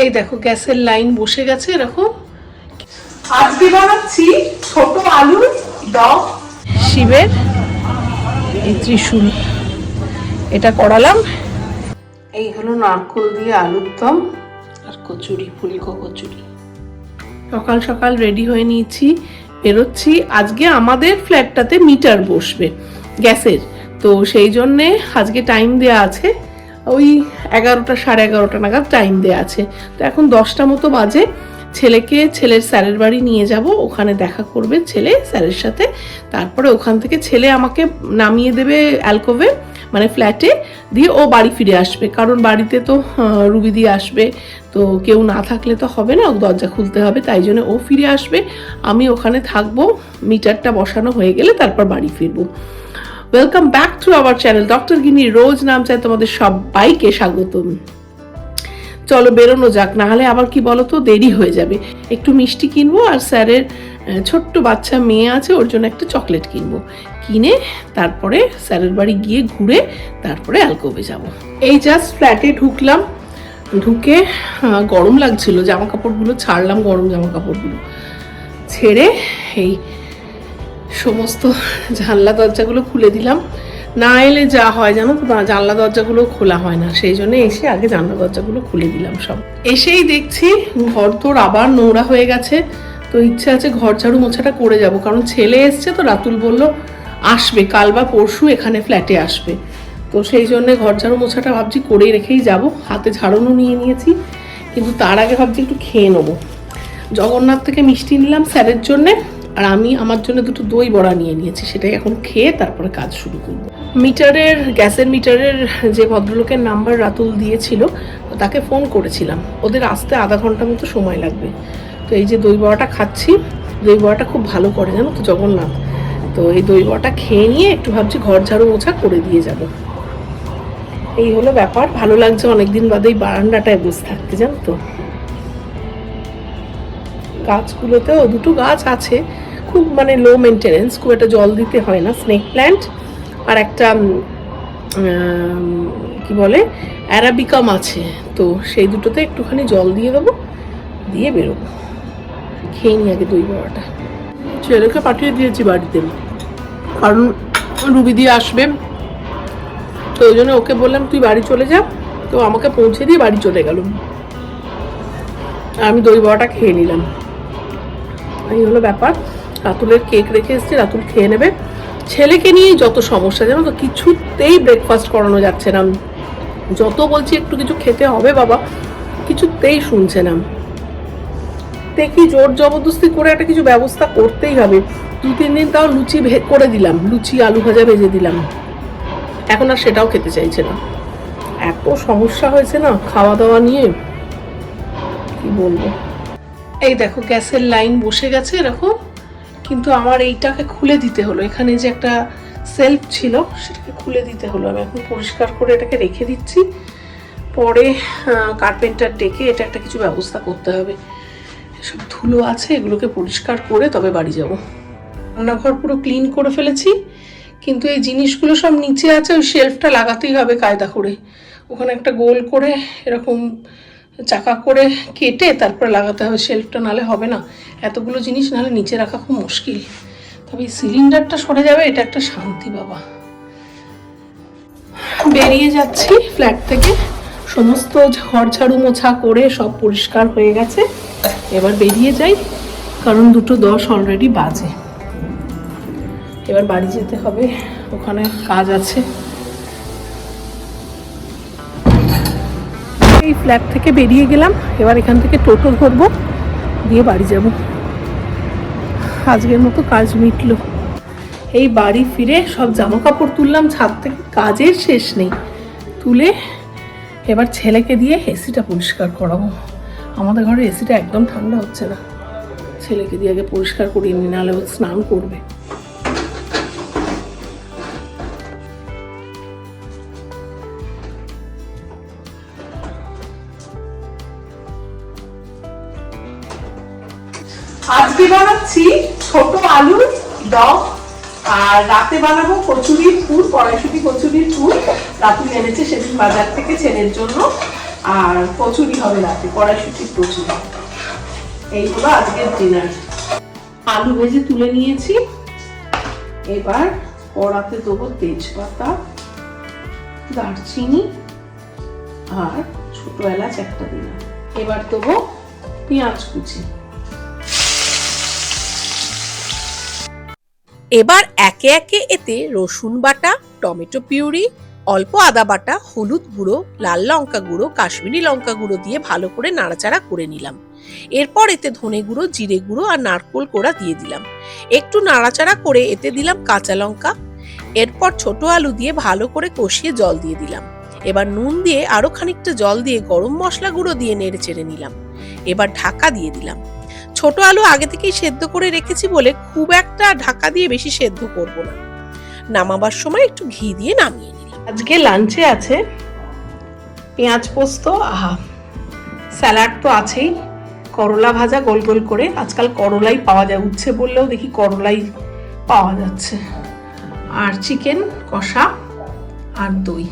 এই দেখো গ্যাসের লাইন বসে গেছে এরকম। আজকে বানাচ্ছি ছোট আলুর দম শিবের এই ত্রিশূল। এটা করালাম। এই হলো নারকোল দিয়ে আলুর দম। আর কচুরি ফুলকো কচুরি। সকাল সকাল রেডি হয়ে নিয়েছি বেরোচ্ছি। আজকে আমাদের ফ্ল্যাটটাতে মিটার বসবে গ্যাসের। তো সেই জন্যে আজকে টাইম দেওয়া আছে। ওই এগারোটা, সাড়ে এগারোটা নাগাদ টাইম দেওয়া আছে। তো এখন দশটা মতো বাজে। ছেলেকে ছেলের স্যারের বাড়ি নিয়ে যাব। ওখানে দেখা করবে ছেলে স্যারের সাথে। তারপরে ওখান থেকে ছেলে আমাকে নামিয়ে দেবে অ্যালকোভে মানে ফ্ল্যাটে দিয়ে ও বাড়ি ফিরে আসবে। কারণ বাড়িতে তো রুবি দিয়ে আসবে। তো কেউ না থাকলে তো হবে না। দরজা খুলতে হবে। তাই জন্য ও ফিরে আসবে। আমি ওখানে থাকব। মিটারটা বসানো হয়ে গেলে তারপর বাড়ি ফিরবো। Welcome back to our channel doctor গিনি রোজ নাম চাই তোমাদের সবাইকে স্বাগতম। চলো বেরোনো যাক না হলে আবার কি বলো তো দেরি হয়ে যাবে। একটু মিষ্টি কিনবো আর স্যারের ছোট্ট বাচ্চা মেয়ে আছে, ওর জন্য একটা চকলেট কিনবো। কিনে তারপরে স্যারের বাড়ি গিয়ে ঘুরে তারপরে অ্যালকোবে যাব। এই জাস্ট ফ্ল্যাটে ঢুকলাম। ঢুকে গরম লাগছিল জামা কাপড়গুলো ছাড়লাম, গরম জামা কাপড়গুলো ছেড়ে এই সমস্ত জানলা দরজাগুলো খুলে দিলাম। না এলে যা হয় জানো তো জানলা দরজাগুলো খোলা হয় না, সেই জন্য এসে আগে জানলা দরজাগুলো খুলে দিলাম সব। এসেই দেখছি ঘর তোর আবার নোংরা হয়ে গেছে, তো ইচ্ছে আছে ঘর ঝাড়ু মোছাটা করে যাব, কারণ ছেলে এসছে তো, রাতুল বলল, আসবে, কাল বা পরশু এখানে ফ্ল্যাটে আসবে। তো সেই জন্য ঘর ঝাড়ু মোছাটা ভাবছি করেই রেখেই যাব, হাতে ঝাড়ুনো নিয়ে নিয়েছি, কিন্তু তার আগে ভাবছি একটু খেয়ে নেব। জগন্নাথ থেকে মিষ্টি নিলাম স্যারের জন্যে আর আমি আমার জন্য দুটো দই বড়া নিয়ে নিয়েছি, সেটাই এখন খেয়ে তারপরে কাজ শুরু করব। মিটারের, গ্যাসের মিটারের যে ভদ্রলোকের নাম্বার রাতুল দিয়েছিল তাকে ফোন করেছিলাম। ওদের আসতে আধা ঘণ্টা মতো সময় লাগবে। তো এই যে দই বড়াটা খাচ্ছি, দই বড়াটা খুব ভালো করে, জানো তো, জগন্নাথ। তো এই দই বড়াটা খেয়ে নিয়ে একটু ভাবছি ঘর ঝাড়ু মোছা করে দিয়ে যাব। এই হলো ব্যাপার, ভালো লাগছে অনেকদিন বাদে এই বারান্দাটায় বসে থাকতে, জানো তো। গাছগুলোতেও দুটো গাছ আছে খুব মানে লো মেনটেনেন্স খুব একটা জল দিতে হয় না স্নেক প্ল্যান্ট আর একটা কি বলে অ্যারাবিকাম আছে তো সেই দুটোতে একটুখানি জল দিয়ে দেবো, দিয়ে বেরোবো। খেয়ে নিই আগে দই বড়াটা ছেলেকে পাঠিয়ে দিয়েছি বাড়িতে। কারণ রুবি দিয়ে আসবে। তো ওই জন্য ওকে বললাম, তুই বাড়ি চলে যা। তো আমাকে পৌঁছে দিয়ে বাড়ি চলে গেল। আমি দই বড়াটা খেয়ে নিলাম। এই হলো ব্যাপার। রাতুলের কেক রেখে এসেছি, রাতুল খেয়ে নেবে। ছেলেকে নিয়েই যত সমস্যা, জানো তো, কিছুতেই ব্রেকফাস্ট করানো যাচ্ছে না। যত বলছি একটু কিছু খেতে হবে বাবা, কিছুতেই শুনছে না। দেখি জোর জবরদস্তি করে একটা কিছু ব্যবস্থা করতেই হবে। দু, তিন দিন তাও লুচি করে দিলাম, লুচি, আলু ভাজা ভেজে দিলাম। এখন আর সেটাও খেতে চাইছে না। এত সমস্যা হয়েছে না খাওয়া দাওয়া নিয়ে। কি বলব? এই দেখো, গ্যাসের লাইন বসে গেছে এরকম কিন্তু আমার এইটাকে খুলে দিতে হলো। এখানে যে একটা সেলফ ছিল, সেটাকে খুলে দিতে হলো। আমি এখন পরিষ্কার করে এটাকে রেখে দিচ্ছি। পরে কার্পেন্টার ডেকে এটা একটা কিছু ব্যবস্থা করতে হবে। এসব ধুলো আছে, এগুলোকে পরিষ্কার করে তবে বাড়ি যাব। রান্নাঘর পুরো ক্লিন করে ফেলেছি, কিন্তু এই জিনিসগুলো সব নিচে আছে, ওই শেলফটা লাগাতেই হবে কায়দা করে। ওখানে একটা গোল করে এরকম চাকা করে কেটে তারপরে লাগাতে হবে শেলফটা নালে হবে না। এতগুলো জিনিস নাহলে নিচে রাখা খুব মুশকিল। তবে সিলিন্ডারটা সরে যাবে, এটা একটা শান্তি বাবা। বেরিয়ে যাচ্ছি ফ্ল্যাট থেকে। সমস্ত ঘর ঝাড়ু মোছা করে সব পরিষ্কার হয়ে গেছে। এবার বেরিয়ে যাই, কারণ দুটো দশ অলরেডি বাজে। এবার বাড়ি যেতে হবে, ওখানে কাজ আছে। এই ফ্ল্যাট থেকে বেরিয়ে গেলাম। এবার এখান থেকে টোটো ধরবো, দিয়ে বাড়ি যাব। আজকের মতো কাজ মিটলো। এই বাড়ি ফিরে সব জামা কাপড় তুললাম, ছাদ থেকে কাজের শেষ নেই। তুলে এবার ছেলেকে দিয়ে এসিটা পরিষ্কার করাবো। আমাদের ঘরে এসিটা একদম ঠান্ডা হচ্ছে না। ছেলেকে দিয়ে আগে পরিষ্কার করিয়ে নি, নাহলে স্নান করবে। দম আর রাতে বানাবো কচুরির ফুল কড়াইশুটি কচুরির ফুল রাতুল এনেছে সেদিন বাজার থেকে ছেলের জন্য। আর কচুরি হবে রাতে, কড়াইশুটির কচুরি। এই হলো আজকের ডিনার আলু ভেজে তুলে নিয়েছি। এবার কড়াতে দেবো তেজপাতা, দারচিনি আর ছোট এলাচ একটা দিলাম। এবার দেবো পেঁয়াজ কুচি। এবার একে একে এতে রসুন বাটা, টমেটো পিউরি, অল্প আদা বাটা, হলুদ গুঁড়ো, লাল লঙ্কা গুঁড়ো, কাশ্মীরি লঙ্কা গুঁড়ো দিয়ে ভালো করে নাড়াচাড়া করে নিলাম। এরপর এতে ধনে গুঁড়ো, জিরে গুঁড়ো আর নারকোল কোড়া দিয়ে দিলাম। একটু নাড়াচাড়া করে এতে দিলাম কাঁচা লঙ্কা। এরপর ছোট আলু দিয়ে ভালো করে কষিয়ে জল দিয়ে দিলাম। এবার নুন দিয়ে আরও খানিকটা জল দিয়ে গরম মশলা গুঁড়ো দিয়ে নেড়ে চেড়ে নিলাম। এবার ঢাকা দিয়ে দিলাম। ছোট আলু আগে থেকেই সেদ্ধ করে রেখেছি বলে খুব একটা ঢাকা দিয়ে বেশি সেদ্ধ করব না। নামাবার সময় একটু ঘি দিয়ে নামিয়ে নিই। আজকে লাঞ্চে আছে পেঁয়াজ পোস্ত, আহা, স্যালাড তো আছেই, করলা ভাজা গোল গোল করে। আজকাল করলাই পাওয়া যায়, উচ্ছে বললেও দেখি করলাই পাওয়া যাচ্ছে। আর চিকেন কষা আর দই,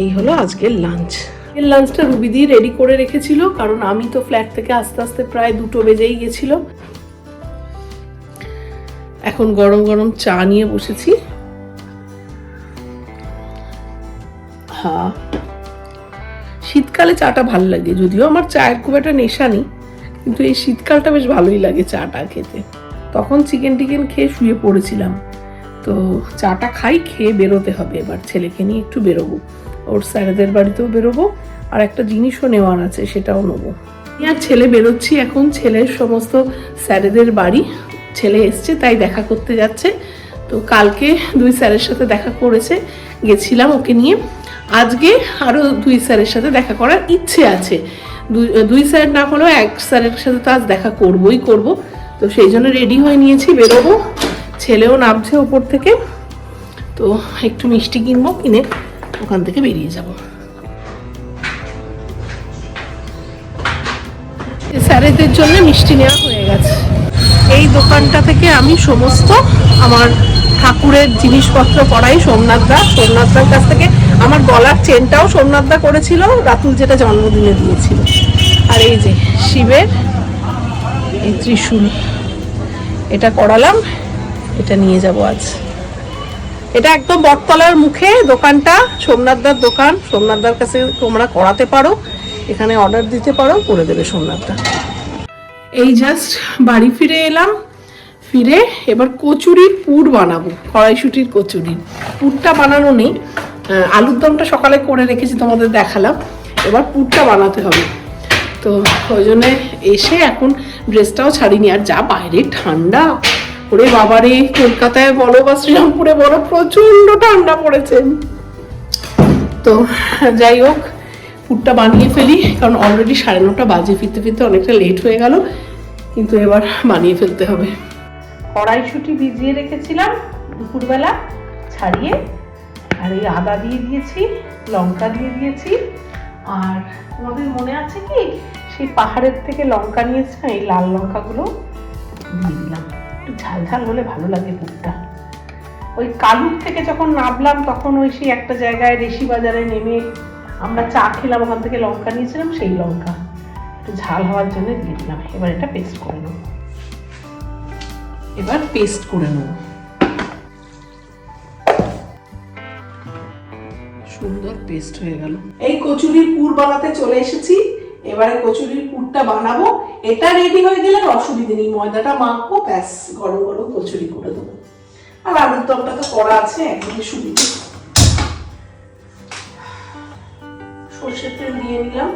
এই হলো আজকের লাঞ্চ এর লাঞ্চটা রুবি দিয়ে রেডি করে রেখেছিল, কারণ আমি তো ফ্ল্যাট থেকে আস্তে আস্তে প্রায় দুটো বেজেই গেছিল। এখন গরম গরম চা নিয়ে বসেছি। হ্যাঁ। শীতকালে চাটা ভালো লাগে, যদিও আমার চায়ের খুব একটা নেশা নেই, কিন্তু এই শীতকালটা বেশ ভালোই লাগে চাটা খেতে। তখন চিকেন টিকেন খেয়ে শুয়ে পড়েছিলাম। তো চাটা খাই, খেয়ে বেরোতে হবে এবার, ছেলেকে নিয়ে একটু বেরোবো। ওর স্যারেদের বাড়িতেও বেরোবো, আর একটা জিনিসও নেওয়ার আছে, সেটাও নেব। আর ছেলে বেরোচ্ছি এখন, ছেলের সমস্ত স্যারেদের বাড়ি। ছেলে এসছে, তাই দেখা করতে যাচ্ছে। তো কালকে দুই স্যারের সাথে দেখা করেছে, গেছিলাম ওকে নিয়ে। আজকে আরও দুই স্যারের সাথে দেখা করার ইচ্ছে আছে। দুই স্যার না হলেও এক স্যারের সাথে তো আজ দেখা করবই করব। তো সেই জন্য রেডি হয়ে নিয়েছি, বেরোবো। ছেলেও নামছে ওপর থেকে। তো একটু মিষ্টি কিনবো, কিনে ওখান থেকে বেরিয়ে যাব। স্যারেদের জন্য মিষ্টি নেওয়া হয়ে গেছে। এই দোকানটা থেকে আমি সমস্ত আমার ঠাকুরের জিনিসপত্র পড়াই সোমনাথদা সোমনাথদার কাছ থেকে আমার গলার চেনটাও সোমনাথদা করেছিল, রাতুল যেটা জন্মদিনে দিয়েছিল। আর এই যে শিবের এই ত্রিশূল। এটা করালাম, এটা নিয়ে যাব আজ। এটা একদম বটতলার মুখে দোকানটা সোমনাথদার দোকান। সোমনাথদার কাছে তোমরা করাতে পারো। এখানে অর্ডার দিতে পারো, করে দেবে সোমনাথদা এই জাস্ট বাড়ি ফিরে এলাম। ফিরে এবার কচুরির পুর বানাবো, কড়াইশুটির কচুরি। পুরটা বানানো নেই। আলুর দমটা সকালে করে রেখেছি, তোমাদের দেখালাম। এবার পুরটা বানাতে হবে। তো ওই জন্য এসে এখন ড্রেসটাও ছাড়িনি। আর যা বাইরে ঠান্ডা। ওরে বাবারে, কলকাতায় বলো বা শ্রীরামপুরে বলো প্রচণ্ড ঠান্ডা পড়েছে। তো যাই হোক পুরটা বানিয়ে ফেলি, কারণ অলরেডি সাড়ে নটা বাজে, ফিরতে ফিরতে অনেকটা লেট হয়ে গেল, কিন্তু এবার বানিয়ে ফেলতে হবে। কড়াইশুটি ভিজিয়ে রেখেছিলাম দুপুরবেলা, ছাড়িয়ে, আর এই আদা দিয়ে দিয়েছি, লঙ্কা দিয়ে দিয়েছি, আর তোমাদের মনে আছে কি, সেই পাহাড়ের থেকে লঙ্কা নিয়েছি না, এই লাল লঙ্কাগুলো দিয়ে একটু ঝাল ঝাল হলে ভালো লাগে পুরটা ওই কালুর থেকে যখন নামলাম, তখন ওই সেই একটা জায়গায় রেশি বাজারে নেমে আমরা চা খেলাম, ওখান থেকে লঙ্কা নিয়েছিলাম, সেই লঙ্কা। একটু ঝাল হওয়ার জন্য দিয়ে দিলাম। এবার এটা পেস্ট করে নেব। এবার পেস্ট করে নেব। সুন্দর পেস্ট হয়ে গেল। এই কচুরির পুর বানাতে চলে এসেছি। এবারে কচুরির পুরটা বানাবো, এটা রেডি হয়ে গেলে আর অসুবিধে নেই, ময়দাটা মাখবো, ব্যাস, গরম গরম কচুরি করে দেবো। আর আলুর দমটা তো করা আছে একদিকে সুবিধে। সর্ষের তেল দিয়ে নিলাম।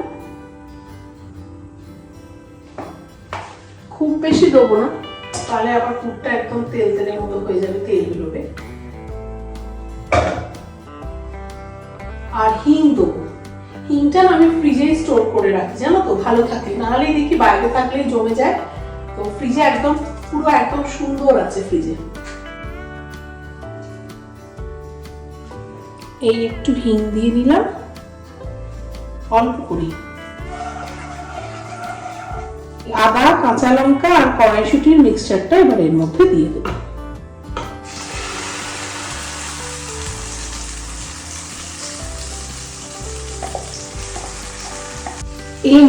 খুব বেশি দেবো না, তাহলে আবার পুরটা একদম তেল তেলের মতো হয়ে যাবে, তেল বেরোবে। আর হিং দেবো। হিংটা আমি ফ্রিজে স্টোর করে রাখি, জানো তো? ভালো থাকে। নাহলে দেখি বাইরে থাকলে জমে যায়। তো ফ্রিজে একদম, পুরো একদম সুন্দর আছে ফ্রিজে এই একটু হিং দিয়ে নিলাম। অল্প করি। আদা, কাঁচা লঙ্কা আর কড়াইশুটির মিক্সচারটা এবার এর মধ্যে দিয়ে দেবো।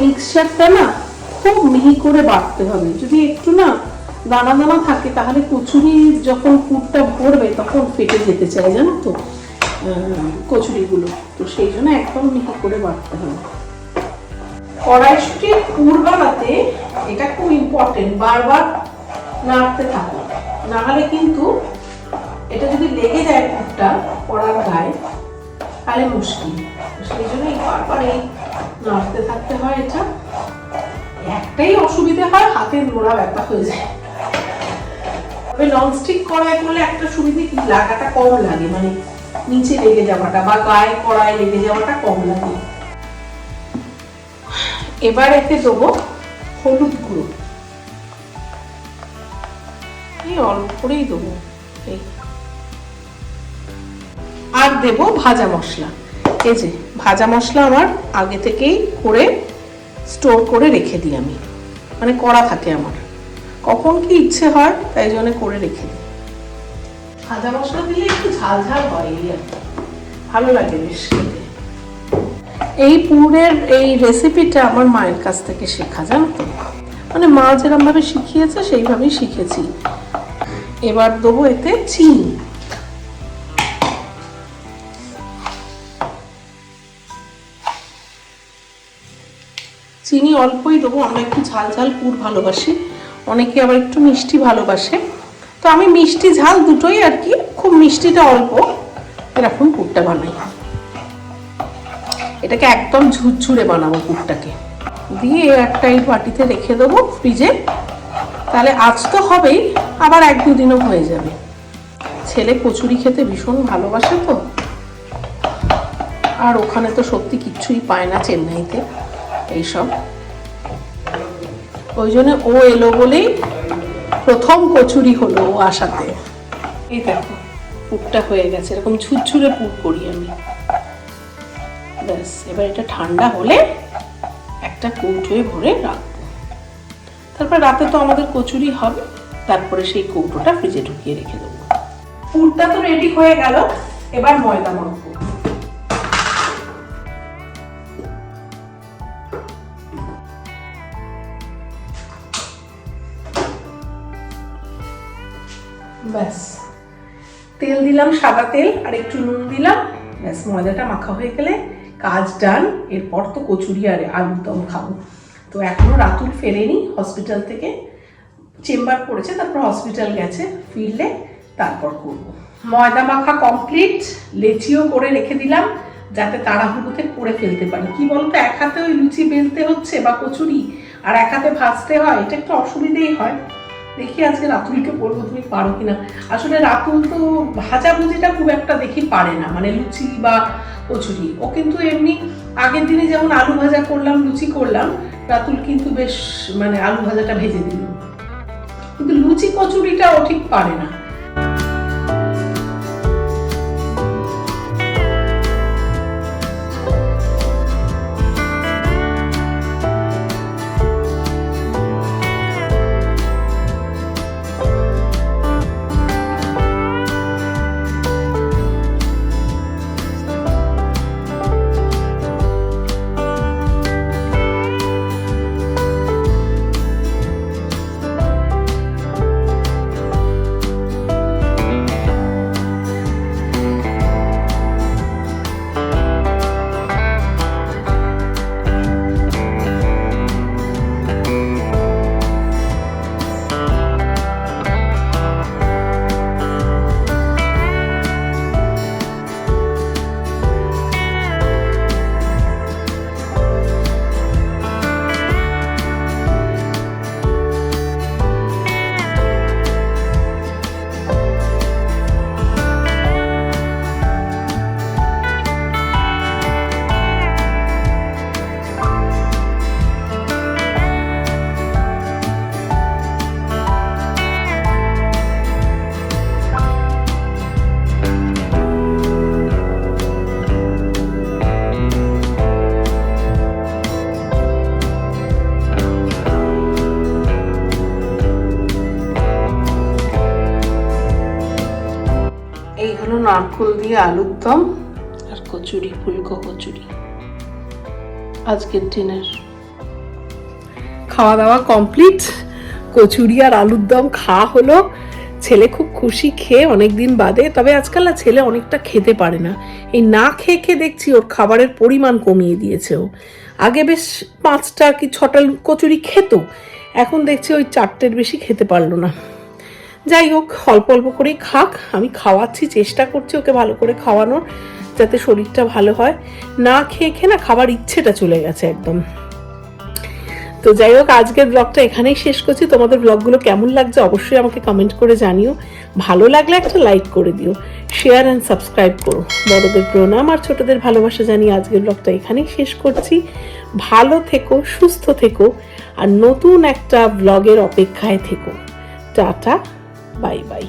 মিক্সচারটা না খুব মিহি করে বাটতে হবে। যদি একটু না দানা দানা থাকে, তাহলে কচুরি যখন পুরটা ভরবে, তখন ফেটে যেতে চায়, জানো তো কচুরিগুলো। তো সেই জন্য একদম মিহি করে বাটতে হবে। কড়াইশুটির পুর বানাতে এটা খুব ইম্পর্টেন্ট বারবার নাড়তে থাকো। নাহলে কিন্তু এটা যদি লেগে যায় পুরটা, কড়ার গায়ে, তাহলে মুশকিল। সেই জন্য এই বারবার এই নাড়তে থাকতে হয় এটা। একটাই অসুবিধে হয়, হাতের নোড়া ব্যথা হয়ে যায়। তবে ননস্টিক কড়াই করলে একটা সুবিধে কি, লাগাটা কম লাগে মানে নিচে লেগে যাওয়াটা বা গায়ে কড়াই লেগে যাওয়াটা কম লাগে। এবার এতে দেবো হলুদ গুঁড়ো। এই অল্প করেই দেবো, এই। আর দেব ভাজা মশলা। এই যে ভাজা মশলা আমার আগে থেকেই করে স্টোর করে রেখে দিই আমি। মানে করা থাকে আমার। কখন কি ইচ্ছে হয় তাই জন্য করে রেখে দিই। ভাজা মশলা দিলে একটু ঝাল ঝাল হয় এই আর। ভালো লাগে বেশ খেতে। এই পুরের এই রেসিপিটা আমার মায়ের কাছ থেকে শেখা জানো তো? মানে মা যেরকমভাবে শিখিয়েছে সেইভাবেই শিখেছি। এবার দেবো এতে চিনি। চিনি অল্পই দেবো, আমরা একটু ঝাল ঝাল পুর ভালোবাসি, অনেকে আবার একটু মিষ্টি ভালোবাসে। তো আমি মিষ্টি ঝাল দুটোই আর কি, খুব মিষ্টিটা অল্প। এরকম পুরটা বানাই। এটাকে একদম ঝুরঝুরে বানাবো পুরটাকে। দিয়ে একটা এই বাটিতে রেখে দেবো ফ্রিজে। তাহলে আজ তো হবেই, আবার এক দুদিনও হয়ে যাবে। ছেলে কচুরি খেতে ভীষণ ভালোবাসে তো। আর ওখানে তো সত্যি কিচ্ছুই পায় না চেন্নাইতে। এইসব। ওই জন্য ও এলো বলেই প্রথম কচুরি হলো ও আসাতে। এই দেখো, পুরটা হয়ে গেছে, এরকম ঝুরঝুরে পুর করি আমি। ব্যাস, এবার এটা ঠান্ডা হলে একটা কৌটোয় ভরে রাখব। তারপর রাতে তো আমাদের কচুরি হবে, তারপরে সেই কৌটোটা ফ্রিজে ঢুকিয়ে রেখে দেবো। পুরটা তো রেডি হয়ে গেল, এবার ময়দা মাখবো। ব্যাস। তেল দিলাম, সাদা তেল, আর একটু নুন দিলাম। ব্যাস, ময়দাটা মাখা হয়ে গেলে কাজ ডান। এরপর তো কচুরি আর আলুর দম খাব। তো এখনও রাতুল ফেরেনি হসপিটাল থেকে। চেম্বার করেছে তারপর হসপিটাল গেছে, ফিরলে তারপর করব। ময়দা মাখা কমপ্লিট লেচিও করে রেখে দিলাম, যাতে তাড়াহুড়োতে করে ফেলতে পারি। কি বলতো, এক হাতে ওই লুচি বেলতে হচ্ছে বা কচুরি, আর এক হাতে ভাজতে হয়, এটা একটু অসুবিধেই হয়। দেখি আজকে রাতুলকে বলব তুমি পারো কিনা। আসলে রাতুল তো ভাজা ভুজিটা খুব একটা দেখি পারে না মানে লুচি বা কচুরি। ও কিন্তু এমনি আগের দিনে যেমন আলু ভাজা করলাম, লুচি করলাম, রাতুল কিন্তু বেশ মানে আলু ভাজাটা ভেজে দিল। কিন্তু লুচি কচুরিটা ও ঠিক পারে না। দিয়ে আলুর দম আর কচুরি ফুলকো কচুরি। আজকের ডিনার খাওয়া দাওয়া কমপ্লিট কচুরি আর আলুর দম খাওয়া হলো। ছেলে খুব খুশি খেয়ে অনেকদিন বাদে তবে আজকাল আর ছেলে অনেকটা খেতে পারে না। এই না খেয়ে খেয়ে দেখছি ওর খাবারের পরিমাণ কমিয়ে দিয়েছে ও। আগে বেশ পাঁচটা কি ছটা কচুরি খেত এখন দেখছি ওই চারটের বেশি খেতে পারল না। যাই হোক, অল্প অল্প করেই খাক। আমি খাওয়াচ্ছি, চেষ্টা করছি ওকে ভালো করে খাওয়ানোর, যাতে শরীরটা ভালো হয়। না খেয়ে খেয়ে না খাবার ইচ্ছেটা চলে গেছে একদম। তো যাই হোক, আজকের ব্লগটা এখানেই শেষ করছি। তোমাদের ব্লগগুলো কেমন লাগছে অবশ্যই আমাকে কমেন্ট করে জানিও। ভালো লাগলে একটা লাইক করে দিও। শেয়ার অ্যান্ড সাবস্ক্রাইব করো। বড়দের প্রণাম আর ছোটদের ভালোবাসা জানিয়ে আজকের ব্লগটা এখানেই শেষ করছি। ভালো থেকো, সুস্থ থেকো, আর নতুন একটা ব্লগের অপেক্ষায় থেকো। টাটা। Bye bye